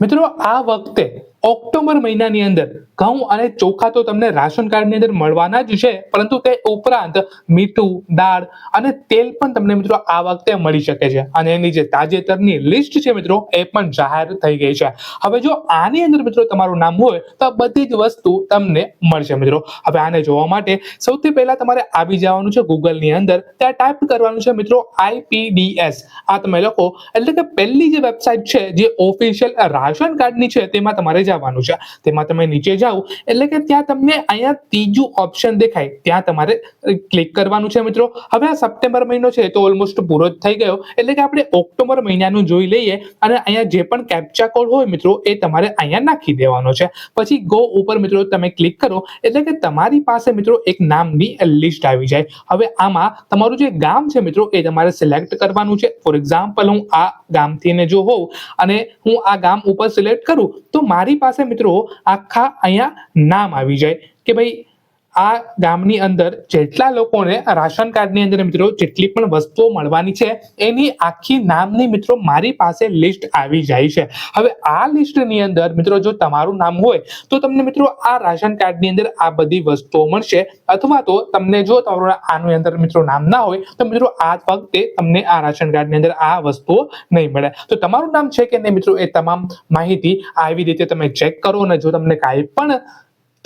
મિત્રો આ વખતે ઓક્ટોબર મહિનાની અંદર ઘઉં અને ચોખા તો તમને રાશન કાર્ડની અંદર મળવાના જ છે, પરંતુ તે ઉપરાંત મીઠું, દાળ અને તેલ પણ તમને મિત્રો આ વખતે મળી શકે છે. અને એની જે તાજેતરની લિસ્ટ છે મિત્રો, એ પણ જાહેર થઈ ગઈ છે. હવે જો આની અંદર મિત્રો તમારું નામ હોય, તો બધી જ વસ્તુ તમને મળશે મિત્રો. હવે આને જોવા માટે સૌથી પહેલા તમારે આવી જવાનું છે ગૂગલની અંદર. ત્યાં ટાઈપ કરવાનું છે મિત્રો આઈપીડીએસ આ તમે લખો. એટલે કે પહેલી જે વેબસાઇટ છે, જે ઓફિશિયલ રાશન કાર્ડની છે, તેમાં તમારે જવાનું છે. તેમાં તમે નીચે જાઓ. એટલે કે ત્યાં તમને અહીંયા ત્રીજું ઓપ્શન દેખાય. ત્યાં તમારે ક્લિક કરવાનું છે મિત્રો. હવે આ સપ્ટેમ્બર મહિનો છે, તો ઓલમોસ્ટ પૂરો જ થઈ ગયો. એટલે કે આપણે ઓક્ટોબર મહિનાનું જોઈ લઈએ અને અહીંયા જે પણ કેપ્ચા કોડ હોય મિત્રો, એ તમારે અહીંયા નાખી દેવાનો છે. પછી ગો ઉપર મિત્રો તમે ક્લિક કરો. એટલે કે તમારી પાસે મિત્રો એક નામની લિસ્ટ આવી જાય. હવે આમાં તમારું જે ગામ છે મિત્રો, એ તમારે સિલેક્ટ કરવાનું છે. ફોર એક્ઝામ્પલ હું આ ગામથી ને જો હોઉં અને હું આ ગામ ઉપર સિલેક્ટ કરું, તો મારી પાસે મિત્રો આખા અહીંયા નામ આવી જાય કે ભાઈ આ ગામની અંદર જેટલા લોકોને રાશન કાર્ડની અંદર મિત્રો જેટલી પણ વસ્તુઓ મળવાની છે, એની આખી નામની મિત્રો મારી પાસે લિસ્ટ આવી જાય છે. હવે આ લિસ્ટની અંદર મિત્રો જો તમારું નામ હોય, તો તમને મિત્રો આ રાશન કાર્ડની અંદર આ બધી વસ્તુઓ મળશે. અથવા તો તમને જો તમારું આની અંદર મિત્રો નામ ના હોય, તો મિત્રો આ વખતે તમને આ રાશન કાર્ડની અંદર આ વસ્તુઓ નહીં મળે. તો તમારું નામ છે કે નહીં મિત્રો એ તમામ માહિતી આવી રીતે તમે ચેક કરો અને જો તમને કાંઈ પણ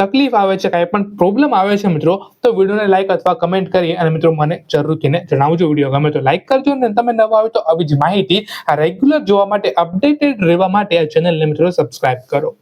તકલીફ આવે છે, કાંઈ પણ પ્રોબ્લેમ આવે છે મિત્રો, તો વિડીયોને લાઈક અથવા કમેન્ટ કરી અને મિત્રો મને જરૂરથી જણાવજો વીડિયો ગમે તો લાઈક કરજો ને તમે નવા આવે તો આવી જ માહિતી રેગ્યુલર જોવા માટે અપડેટેડ રહેવા માટે આ ચેનલને મિત્રો સબસ્ક્રાઇબ કરો.